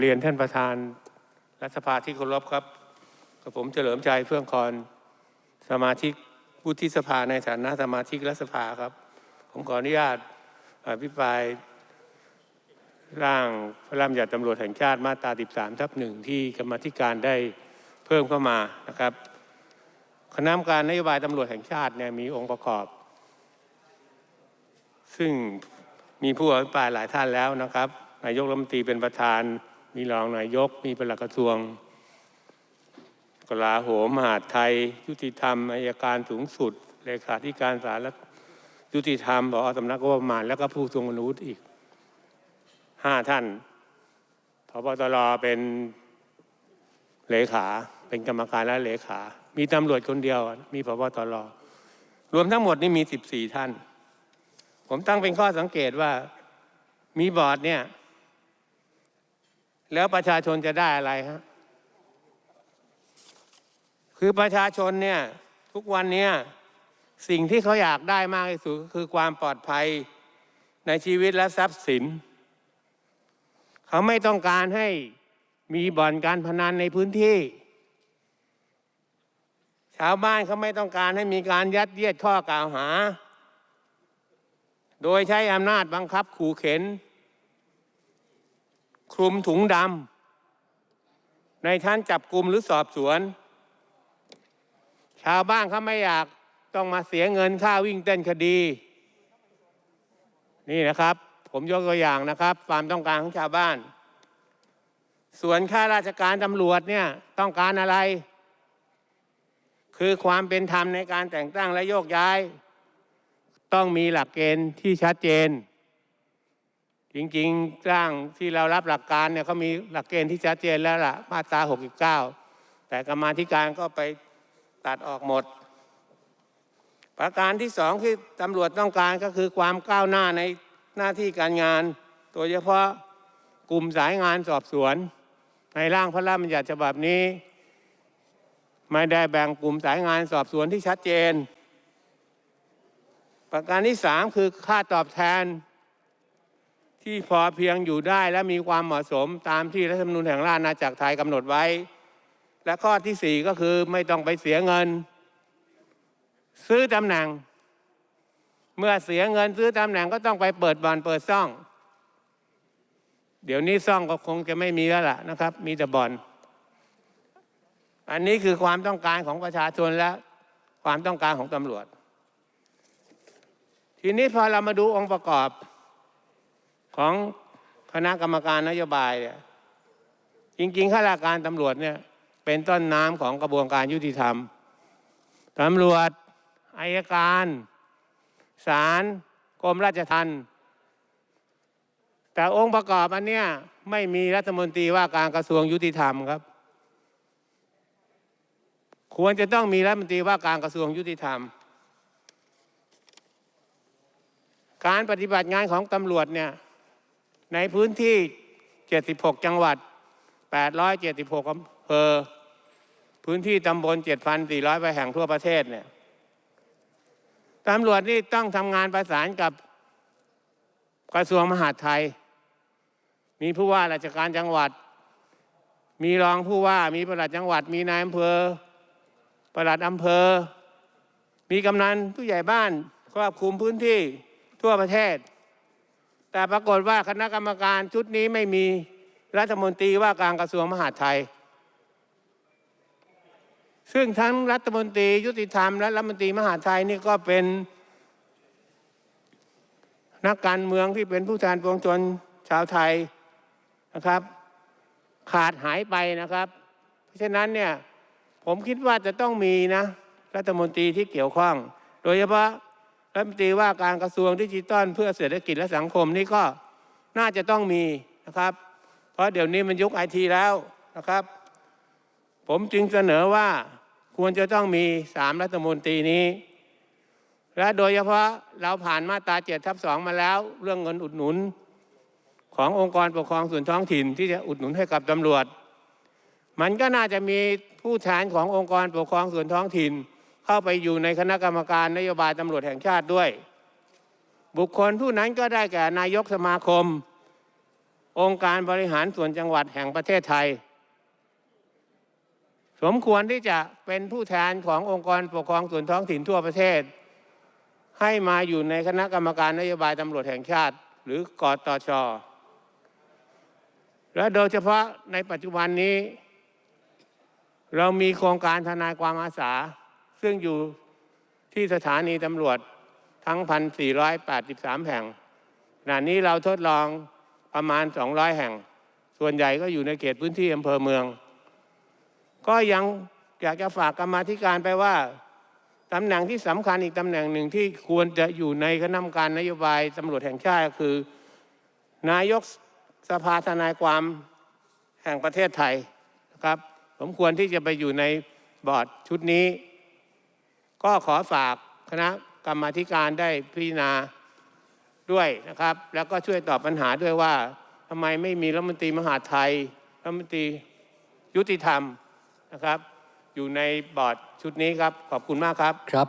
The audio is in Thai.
เรียนท่านประธานรัฐสภาที่เคารพครับกับผมเฉลิมใจเฟื่องคอนสมาชิกวุฒิสภาในฐานะสมาชิกรัฐสภาครับ ผมขออนุญาตอภิปรายร่างพระราชบัญญัติตำรวจแห่งชาติมาตรา 13 ทับหนึ่งที่กรรมธิการได้เพิ่มเข้ามานะครับ คณะกรรมการนโยบายตำรวจแห่งชาติเนี่ยมีองค์ประกอบ ซึ่งมีผู้อภิปรายหลายท่านแล้วนะครับ นายกรัฐมนตรีเป็นประธาน มีรองนายก มีปลัดกระทรวง กลาโหมมหาดไทย ยุติธรรมอายการสูงสุดเลขาธิการศาลยุติธรรมบอกสำนักงบประมาณ แล้วก็ผู้ทรงคุณวุฒิอีกห้าท่านพบตรเป็นเลขาเป็นกรรมการและเลขา มีตำรวจคนเดียว มีพบตรรวมทั้งหมดนี่มีสิบสี่ท่าน ผมตั้งเป็นข้อสังเกตว่ามีบอร์ดเนี่ย แล้วประชาชนจะได้อะไรฮะคือประชาชนเนี่ยทุกวันเนี้ยสิ่งที่เขาอยากได้มากที่สุดก็คือความปลอดภัยในชีวิตและทรัพย์สิน เขาไม่ต้องการให้มีบ่อนการพนันในพื้นที่ ชาวบ้านเขาไม่ต้องการให้มีการยัดเยียดข้อกล่าวหา โดยใช้อำนาจบังคับขู่เข็น คลุมถุงดำในชั้นจับกลุ่มหรือสอบสวน ชาวบ้านเขาไม่อยากต้องมาเสียเงินค่าวิ่งเต้นคดี นี่นะครับ ผมยกตัวอย่างนะครับ ความต้องการของชาวบ้าน ส่วนข้าราชการตำรวจเนี่ยต้องการอะไร คือความเป็นธรรมในการแต่งตั้งและโยกย้าย ต้องมีหลักเกณฑ์ที่ชัดเจน จริงๆร่างที่เรารับหลักการเนี่ยเขามีหลักเกณฑ์ที่ชัดเจนแล้วล่ะมาตรา 69 แต่กรรมาธิการก็ไปตัดออกหมด ประการที่สองที่ตำรวจต้องการก็คือความก้าวหน้าในหน้าที่การงาน โดยเฉพาะกลุ่มสายงานสอบสวน ในร่างพระราชบัญญัติฉบับนี้ ไม่ได้แบ่งกลุ่มสายงานสอบสวนที่ชัดเจน ประการที่สามคือค่าตอบแทน ที่พอเพียงอยู่ได้และมีความเหมาะสมตามที่รัฐธรรมนูญแห่งราชอาณาจักรไทยกำหนดไว้ และข้อที่สี่ก็คือไม่ต้องไปเสียเงิน ซื้อตำแหน่ง เมื่อเสียเงินซื้อตำแหน่งก็ต้องไปเปิดบ่อนเปิดซ่อง เดี๋ยวนี้ซ่องก็คงจะไม่มีแล้วล่ะนะครับ มีแต่บ่อนอันนี้คือความต้องการของประชาชนและความต้องการของตำรวจ ทีนี้พอเรามาดูองค์ประกอบ ของคณะกรรมการนโยบายเนี่ยจริงๆข้าราชการตำรวจเนี่ยเป็นต้นน้ำของกระบวนการยุติธรรมตำรวจอายการศาลกรมราชทัณฑ์แต่องค์ประกอบอันเนี้ยไม่มีรัฐมนตรีว่าการกระทรวงยุติธรรมครับ ควรจะต้องมีรัฐมนตรีว่าการกระทรวงยุติธรรม การปฏิบัติงานของตำรวจเนี่ย ในพื้นที่ 76 จังหวัด 876อำเภอ พื้นที่ตำบล 7,400ไปแห่งทั่วประเทศเนี่ยตำรวจนี่ต้องทำงานประสานกับกระทรวงมหาดไทย มีผู้ว่าราชการจังหวัด มีรองผู้ว่า มีประหลัดจังหวัด มีนายอำเภอ ประหลัดอำเภอ มีกำนันผู้ใหญ่บ้านครอบคลุมพื้นที่ทั่วประเทศ แต่ปรากฏว่าคณะกรรมการชุดนี้ไม่มีรัฐมนตรีว่าการกระทรวงมหาดไทย ซึ่งทั้งรัฐมนตรียุติธรรมและรัฐมนตรีมหาดไทยนี่ก็เป็น นักการเมืองที่เป็นผู้แทนปวงชนชาวไทยนะครับ ขาดหายไปนะครับ เพราะฉะนั้นเนี่ยผมคิดว่าจะต้องมีนะรัฐมนตรีที่เกี่ยวข้อง โดยเฉพาะ รัฐมนตรีว่าการกระทรวงดิจิทัลเพื่อเศรษฐกิจและสังคมนี่ก็น่าจะต้องมีนะครับ เพราะเดี๋ยวนี้มันยุคไอทีแล้วนะครับ ผมจึงเสนอว่าควรจะต้องมีสามรัฐมนตรีนี้ และโดยเฉพาะเราผ่านมาตราเจ็ดทับสองมาแล้ว เรื่องเงินอุดหนุนขององค์กรปกครองส่วนท้องถิ่นที่จะอุดหนุนให้กับตำรวจ มันก็น่าจะมีผู้แทนขององค์กรปกครองส่วนท้องถิ่น เข้าไปอยู่ในคณะกรรมการนโยบายตำรวจแห่งชาติด้วย บุคคลผู้นั้นก็ได้แก่นายกสมาคม องค์การบริหารส่วนจังหวัดแห่งประเทศไทย สมควรที่จะเป็นผู้แทนขององค์กรปกครองส่วนท้องถิ่นทั่วประเทศ ให้มาอยู่ในคณะกรรมการนโยบายตำรวจแห่งชาติ หรือกอตชและโดยเฉพาะในปัจจุบันนี้ เรามีโครงการทนายความอาสา ซึ่งอยู่ที่สถานีตำรวจทั้ง 1,483 แห่งขณะนี้เราทดลองประมาณ 200 แห่ง ส่วนใหญ่ก็อยู่ในเขตพื้นที่อำเภอเมือง ก็ยังอยากจะฝากกรรมาธิการไปว่าตำแหน่งที่สำคัญอีกตำแหน่งหนึ่งที่ควรจะอยู่ในคณะกรรมการนโยบายตำรวจแห่งชาติคือ นายกสภาทนายความแห่งประเทศไทยนะครับ สมควรที่จะไปอยู่ในบอร์ดชุดนี้ ก็ขอฝากคณะกรรมาธิการได้พิจารณาด้วยนะครับ แล้วก็ช่วยตอบปัญหาด้วยว่าทำไมไม่มีรัฐมนตรีมหาไทยรัฐมนตรียุติธรรมนะครับ อยู่ในบอร์ดชุดนี้ครับ ขอบคุณมากครับ ครับ